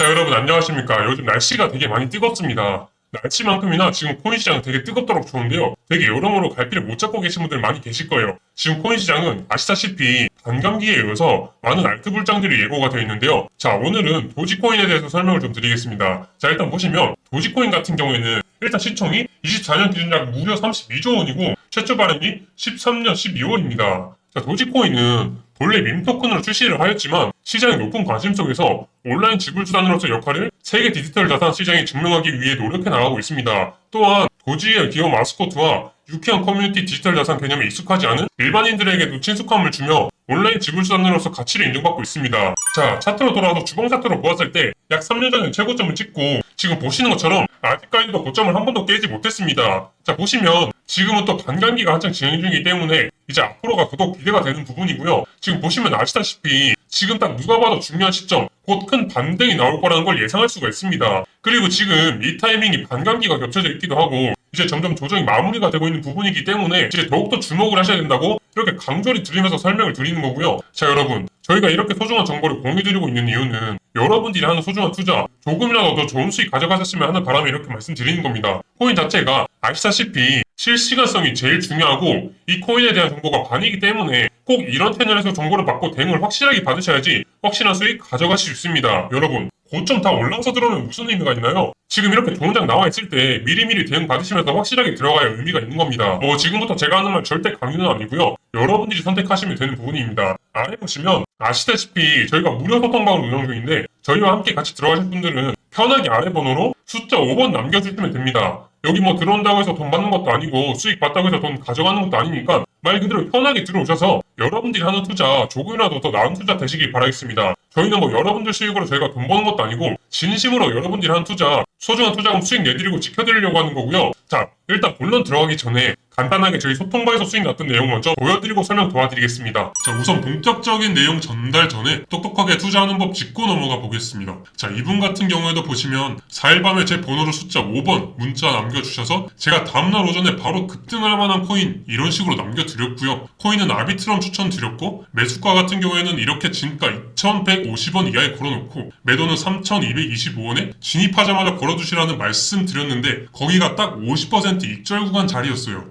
자 여러분 안녕하십니까? 요즘 날씨가 되게 많이 뜨겁습니다. 날씨만큼이나 지금 코인 시장은 되게 뜨겁도록 좋은데요. 되게 여러모로 갈피를 못 잡고 계신 분들 많이 계실 거예요. 지금 코인 시장은 아시다시피 반감기에 이어서 많은 알트 불장들이 예고가 되어 있는데요. 자 오늘은 도지코인에 대해서 설명을 좀 드리겠습니다. 자 일단 보시면 도지코인 같은 경우에는 일단 시총이 24년 기준 약 무려 32조 원이고 최초 발행이 13년 12월입니다. 자 도지코인은 본래 밈 토큰으로 출시를 하였지만 시장의 높은 관심 속에서 온라인 지불 수단으로서 역할을 세계 디지털 자산 시장에 증명하기 위해 노력해 나가고 있습니다. 또한 도지의 기업 마스코트와 유쾌한 커뮤니티 디지털 자산 개념에 익숙하지 않은 일반인들에게도 친숙함을 주며 온라인 지불 수단으로서 가치를 인정받고 있습니다. 자, 차트로 돌아와서 주봉 차트로 보았을 때 약 3년 전에 최고점을 찍고 지금 보시는 것처럼 아직까지도 고점을 한 번도 깨지 못했습니다. 자, 보시면 지금은 또 반감기가 한창 진행 중이기 때문에 이제 앞으로가 더더욱 기대가 되는 부분이고요. 지금 보시면 아시다시피 지금 딱 누가 봐도 중요한 시점, 곧 큰 반등이 나올 거라는 걸 예상할 수가 있습니다. 그리고 지금 이 타이밍이 반감기가 겹쳐져 있기도 하고 이제 점점 조정이 마무리가 되고 있는 부분이기 때문에 이제 더욱더 주목을 하셔야 된다고 이렇게 강조를 드리면서 설명을 드리는 거고요. 자 여러분 저희가 이렇게 소중한 정보를 공유드리고 있는 이유는 여러분들이 하는 소중한 투자 조금이라도 더 좋은 수익 가져가셨으면 하는 바람에 이렇게 말씀드리는 겁니다. 코인 자체가 아시다시피 실시간성이 제일 중요하고 이 코인에 대한 정보가 반이기 때문에 꼭 이런 채널에서 정보를 받고 대응을 확실하게 받으셔야지 확실한 수익 가져가실 수 있습니다. 여러분 고점 다 올라와서 들어오면 무슨 의미가 있나요? 지금 이렇게 좋은 장 나와 있을 때 미리미리 대응 받으시면서 확실하게 들어가야 의미가 있는 겁니다. 뭐 지금부터 제가 하는 말 절대 강요는 아니고요. 여러분들이 선택하시면 되는 부분입니다. 아래 보시면 아시다시피 저희가 무료 소통방을 운영 중인데 저희와 함께 같이 들어가실 분들은 편하게 아래 번호로 숫자 5번 남겨주시면 됩니다. 여기 뭐 들어온다고 해서 돈 받는 것도 아니고 수익 받다고 해서 돈 가져가는 것도 아니니까 말 그대로 편하게 들어오셔서 여러분들이 하는 투자 조금이라도 더 나은 투자 되시길 바라겠습니다. 저희는 뭐 여러분들 수익으로 저희가 돈 버는 것도 아니고 진심으로 여러분들이 하는 투자 소중한 투자금 수익 내드리고 지켜드리려고 하는 거고요. 자 일단 본론 들어가기 전에 간단하게 저희 소통방에서 수익 났던 내용 먼저 보여드리고 설명 도와드리겠습니다. 자 우선 본격적인 내용 전달 전에 똑똑하게 투자하는 법 짚고 넘어가 보겠습니다. 자 이분 같은 경우에도 보시면 4일 밤에 제 번호로 숫자 5번 문자 남겨주셔서 제가 다음날 오전에 바로 급등할 만한 코인 이런 식으로 남겨드렸고요. 코인은 아비트럼 추천드렸고 매수가 같은 경우에는 이렇게 진가 2150원 이하에 걸어놓고 매도는 3225원에 진입하자마자 걸어두시라는 말씀 드렸는데 거기가 딱 50% 익절 구간 자리였어요.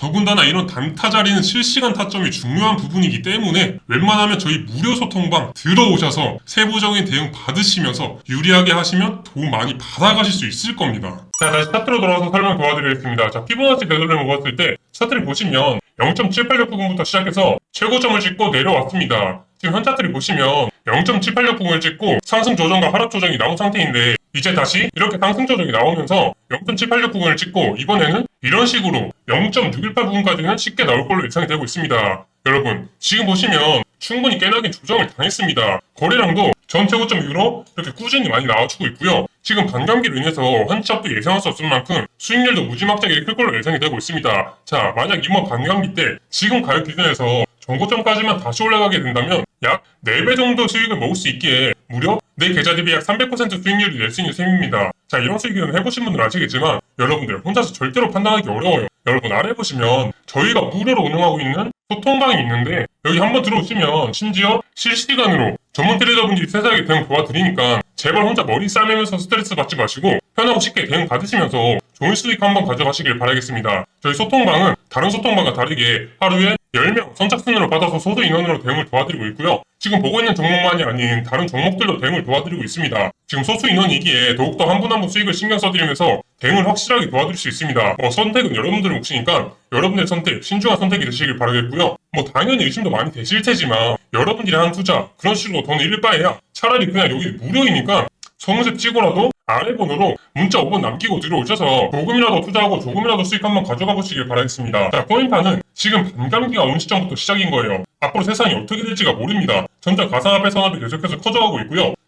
더군다나 이런 단타 자리는 실시간 타점이 중요한 부분이기 때문에 웬만하면 저희 무료 소통방 들어오셔서 세부적인 대응 받으시면서 유리하게 하시면 도움 많이 받아가실 수 있을 겁니다. 자, 다시 차트로 돌아와서 설명 도와드리겠습니다. 자, 피보나치 되돌림을 먹었을 때 차트를 보시면 0.7869부터 시작해서 최고점을 찍고 내려왔습니다. 지금 현 차트를 보시면 0.7869을 찍고 상승 조정과 하락 조정이 나온 상태인데 이제 다시 이렇게 상승 조정이 나오면서 0.7869을 찍고 이번에는 이런 식으로 0.618 부분까지는 쉽게 나올 걸로 예상이 되고 있습니다. 여러분, 지금 보시면 충분히 깨나긴 조정을 당했습니다. 거래량도 전체 고점 이후로 이렇게 꾸준히 많이 나와주고 있고요. 지금 반감기로 인해서 환치압도 예상할 수 없을 만큼 수익률도 무지막지하게 클 걸로 예상이 되고 있습니다. 자, 만약 이번 반감기 때 지금 가격 기준에서 전고점까지만 다시 올라가게 된다면 약 4배 정도 수익을 먹을 수 있기에 무려 내 계좌 대비 약 300% 수익률을 낼 수 있는 셈입니다. 자, 이런 수익은 해보신 분들은 아시겠지만 여러분들 혼자서 절대로 판단하기 어려워요. 여러분 아래 보시면 저희가 무료로 운영하고 있는 소통방이 있는데 여기 한번 들어오시면 심지어 실시간으로 전문 트레이더분들이 세세하게 대응 도와드리니까 제발 혼자 머리 싸매면서 스트레스 받지 마시고 편하고 쉽게 대응 받으시면서 좋은 수익 한번 가져가시길 바라겠습니다. 저희 소통방은 다른 소통방과 다르게 하루에 10명 선착순으로 받아서 소수 인원으로 대응을 도와드리고 있고요. 지금 보고 있는 종목만이 아닌 다른 종목들도 대응을 도와드리고 있습니다. 지금 소수 인원이기에 더욱더 한 분 한 분 수익을 신경 써드리면서 대응을 확실하게 도와드릴 수 있습니다. 어, 선택은 여러분들의 몫이니까 여러분의 선택, 신중한 선택이 되시길 바라겠고요. 뭐 당연히 의심도 많이 되실 테지만 여러분들이 한 투자 그런 식으로 돈 잃을 바에야 차라리 그냥 여기 무료이니까 성색 찍고라도 아래 번호로 문자 5번 남기고 들어오셔서 조금이라도 투자하고 조금이라도 수익 한번 가져가 보시길 바라겠습니다. 자, 코인판은 지금 반감기가 온 시점부터 시작인 거예요. 앞으로 세상이 어떻게 될지가 모릅니다. 점점 가상화폐 산업이 계속해서 커져가고 있고요.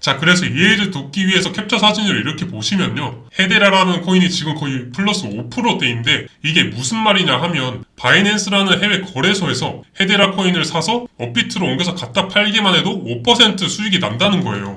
자 그래서 이해를 돕기 위해서 캡처 사진을 이렇게 보시면요 헤데라라는 코인이 지금 거의 플러스 5%대인데 이게 무슨 말이냐 하면 바이낸스라는 해외 거래소에서 헤데라 코인을 사서 업비트로 옮겨서 갖다 팔기만 해도 5% 수익이 난다는 거예요.